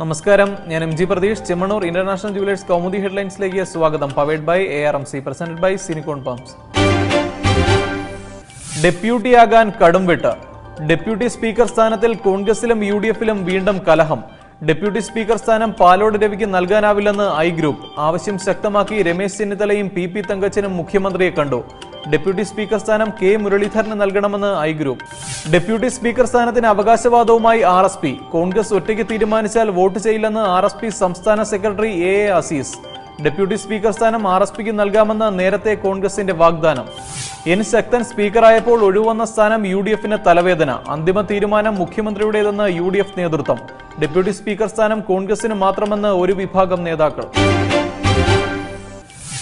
നമസ്കാരം. ഞാൻ M G Pratheesh. Chemmanur international jewellers Kaumudi ഹെഡ്ലൈൻസിലേക്ക് സ്വാഗതം. Powered by A R M C presented by Sinicon pumps. ഡെപ്യൂട്ടിയാകാൻ കടുംവിട്ട് deputy speaker സ്ഥാനത്തിൽ കോൺഗ്രസിലും U D എഫിലും വീണ്ടും കലഹം. ഡെപ്യൂട്ടി സ്പീക്കർ സ്ഥാനം പാലോട് രവിക്ക് നൽകാനാവില്ലെന്ന് ഐ ഗ്രൂപ്പ്. ആവശ്യം ശക്തമാക്കി രമേശ് ചെന്നിത്തലയും പി പി തങ്കച്ചനും മുഖ്യമന്ത്രിയെ കണ്ടു. ഡെപ്യൂട്ടി സ്പീക്കർ സ്ഥാനം കെ മുരളീധരന് നൽകണമെന്ന് ഐ ഗ്രൂപ്പ് ഡെപ്യൂട്ടി സ്പീക്കർ സ്ഥാനത്തിന് അവകാശവാദവുമായി ആർ എസ് പി. കോൺഗ്രസ് ഒറ്റയ്ക്ക് തീരുമാനിച്ചാൽ വോട്ട് ചെയ്യില്ലെന്ന് ആർ എസ് പി സംസ്ഥാന secretary A A Azeez. Deputy speaker സ്ഥാനം ആർ എസ് പിക്ക് നൽകാമെന്ന് നേരത്തെ കോൺഗ്രസിന്റെ വാഗ്ദാനം. എൻ ശക്തൻ സ്പീക്കറായപ്പോൾ ഒഴിവന്ന സ്ഥാനം യു ഡി എഫിന് തലവേദന. അന്തിമ തീരുമാനം മുഖ്യമന്ത്രിയുടേതെന്ന് യു ഡി എഫ് നേതൃത്വം. ഡെപ്യൂട്ടി സ്പീക്കർ സ്ഥാനം കോൺഗ്രസിന് മാത്രമെന്ന് ഒരു വിഭാഗം നേതാക്കൾ.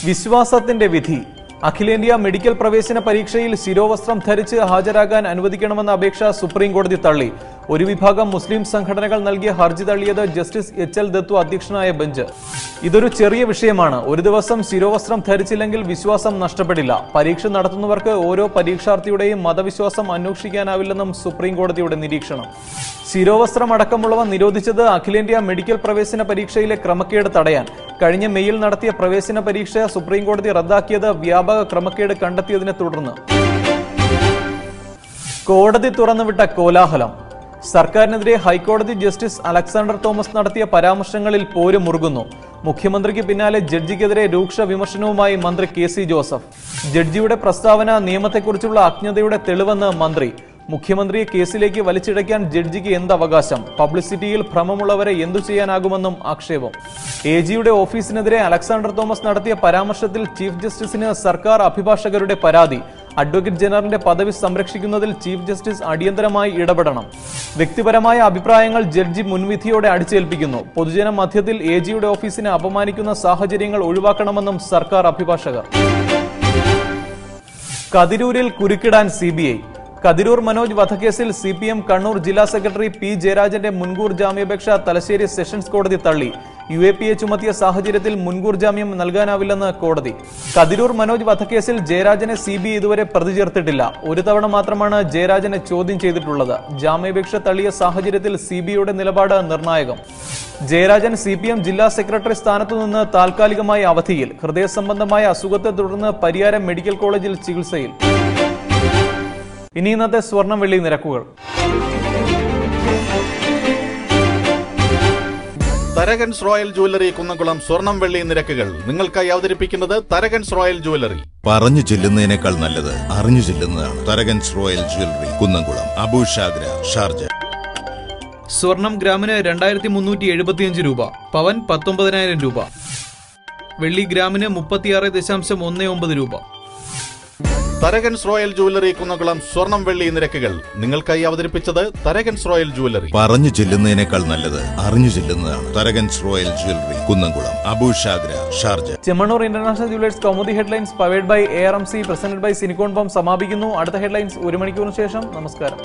വിശ്വാസത്തിന്റെ വിധി. അഖിലേന്ത്യാ മെഡിക്കൽ പ്രവേശന പരീക്ഷയിൽ ശിരോവസ്ത്രം ധരിച്ച് ഹാജരാകാൻ അനുവദിക്കണമെന്ന അപേക്ഷ സുപ്രീം കോടതി തള്ളി. ഒരു വിഭാഗം മുസ്ലിം സംഘടനകൾ നൽകിയ ഹർജി തള്ളിയത് ജസ്റ്റിസ് എച്ച് എൽ ദത്തു അധ്യക്ഷനായ ബെഞ്ച്. ഇതൊരു ചെറിയ വിഷയമാണ്. ഒരു ദിവസം ശിരോവസ്ത്രം ധരിച്ചില്ലെങ്കിൽ വിശ്വാസം നഷ്ടപ്പെടില്ല. പരീക്ഷ നടത്തുന്നവർക്ക് ഓരോ പരീക്ഷാർത്ഥിയുടെയും മതവിശ്വാസം അന്വേഷിക്കാനാവില്ലെന്നും സുപ്രീം കോടതിയുടെ നിരീക്ഷണം. ശിരോവസ്ത്രം അടക്കമുള്ളവ നിരോധിച്ചത് അഖിലേന്ത്യാ മെഡിക്കൽ പ്രവേശന പരീക്ഷയിലെ ക്രമക്കേട് തടയാൻ. കഴിഞ്ഞ മെയ്യിൽ നടത്തിയ പ്രവേശന പരീക്ഷ സുപ്രീം കോടതി റദ്ദാക്കിയത് വ്യാപക ക്രമക്കേട് കണ്ടെത്തിയതിനെ തുടർന്ന്. കോടതി തുറന്നുവിട്ട കോലാഹലം. സർക്കാരിനെതിരെ ഹൈക്കോടതി ജസ്റ്റിസ് അലക്സാണ്ടർ തോമസ് നടത്തിയ പരാമർശങ്ങളിൽ പോര് മുറുകുന്നു. മുഖ്യമന്ത്രിക്ക് പിന്നാലെ ജഡ്ജിക്കെതിരെ രൂക്ഷ വിമർശനവുമായി മന്ത്രി കെ സി ജോസഫ്. ജഡ്ജിയുടെ പ്രസ്താവന നിയമത്തെക്കുറിച്ചുള്ള അജ്ഞതയുടെ തെളിവെന്ന് മന്ത്രി. മുഖ്യമന്ത്രിയെ കേസിലേക്ക് വലിച്ചിഴയ്ക്കാൻ ജഡ്ജിക്ക് എന്ത് അവകാശം? പബ്ലിസിറ്റിയിൽ ഭ്രമമുള്ളവരെ എന്തു ചെയ്യാനാകുമെന്നും ആക്ഷേപം. എ ജിയുടെ ഓഫീസിനെതിരെ അലക്സാണ്ടർ തോമസ് നടത്തിയ പരാമർശത്തിൽ ചീഫ് ജസ്റ്റിസിന് സർക്കാർ അഭിഭാഷകരുടെ പരാതി. അഡ്വക്കേറ്റ് ജനറലിന്റെ പദവി സംരക്ഷിക്കുന്നതിൽ ചീഫ് ജസ്റ്റിസ് അടിയന്തരമായി ഇടപെടണം. വ്യക്തിപരമായ അഭിപ്രായങ്ങൾ ജഡ്ജി മുൻവിധിയോടെ അടിച്ചേൽപ്പിക്കുന്നു. പൊതുജന മധ്യത്തിൽ എ ജിയുടെ ഓഫീസിനെ അപമാനിക്കുന്ന സാഹചര്യങ്ങൾ ഒഴിവാക്കണമെന്നും സർക്കാർ അഭിഭാഷകർ. കതിരൂരിൽ കുരുക്കിടാൻ C B I. Kathiroor Manoj വധക്കേസിൽ സി പി എം കണ്ണൂർ ജില്ലാ സെക്രട്ടറി പി ജയരാജന്റെ മുൻകൂർ ജാമ്യാപേക്ഷ തലശ്ശേരി സെഷൻസ് കോടതി തള്ളി. യു എ പി എ ചുമത്തിയ സാഹചര്യത്തിൽ മുൻകൂർ ജാമ്യം നൽകാനാവില്ലെന്ന് കോടതി. കതിരൂർ മനോജ് വധക്കേസിൽ ജയരാജനെ സി ബി ഇതുവരെ പ്രതി ചേർത്തിട്ടില്ല. ഒരു തവണ മാത്രമാണ് ജയരാജനെ ചോദ്യം ചെയ്തിട്ടുള്ളത്. ജാമ്യാപേക്ഷ തള്ളിയ സാഹചര്യത്തിൽ സി ബി ഐയുടെ നിലപാട് നിർണായകം. ജയരാജൻ സി പി എം ജില്ലാ സെക്രട്ടറി സ്ഥാനത്തു നിന്ന് താൽക്കാലികമായി അവധിയിൽ. ഹൃദയ സംബന്ധമായ അസുഖത്തെ തുടർന്ന് പരിയാരം മെഡിക്കൽ കോളേജിൽ ചികിത്സയിൽ. ഇനി ഇന്നത്തെ സ്വർണം വെള്ളി നിരക്കുകൾ. തരകൻസ് റോയൽ ജുവല്ലറി കുന്നംകുളം സ്വർണം വെള്ളി നിരക്കുകൾ. നിങ്ങൾക്കായി അവതരിപ്പിക്കുന്നത് തരകൻസ് റോയൽ ജുവല്ലറി. പറഞ്ഞു ചെല്ലുന്നതിനേക്കാൾ നല്ലത് അറിഞ്ഞു ചെല്ലുന്നതാണ് Tharakans royal jewellery Kunnamkulam. Abu Shagara Sharjah. സ്വർണം ഗ്രാമിന് രണ്ടായിരത്തി മുന്നൂറ്റി എഴുപത്തിയഞ്ച് രൂപ പവൻ പത്തൊമ്പതിനായിരം രൂപ. വെള്ളി ഗ്രാമിന് മുപ്പത്തിയാറ് ദശാംശം ഒന്ന് ഒമ്പത് രൂപ. തരകൻസ് റോയൽ ജുവലറി കുന്നകുളം സ്വർണം വെള്ളി നിരക്കുകൾ നിങ്ങൾക്കായി അവതരിപ്പിച്ചത് തരകൻസ് റോയൽ ജുവലറി പറഞ്ഞു ചെല്ലുന്നതിനേക്കാൾ നല്ലത് അറിഞ്ഞു ചെല്ലുന്നതാണ് Tharakans royal jewellery Kunnamkulam. Abu Shagara Sharjah. Chemmanur international jewellers Kaumudi headlines powered by A R M C presented by സിനിക്കോൺ ബോം സമാപിക്കുന്നു. അടുത്ത ഹെഡ്ലൈൻസ് ഒരു മണിക്കൂറിന് ശേഷം. നമസ്കാരം.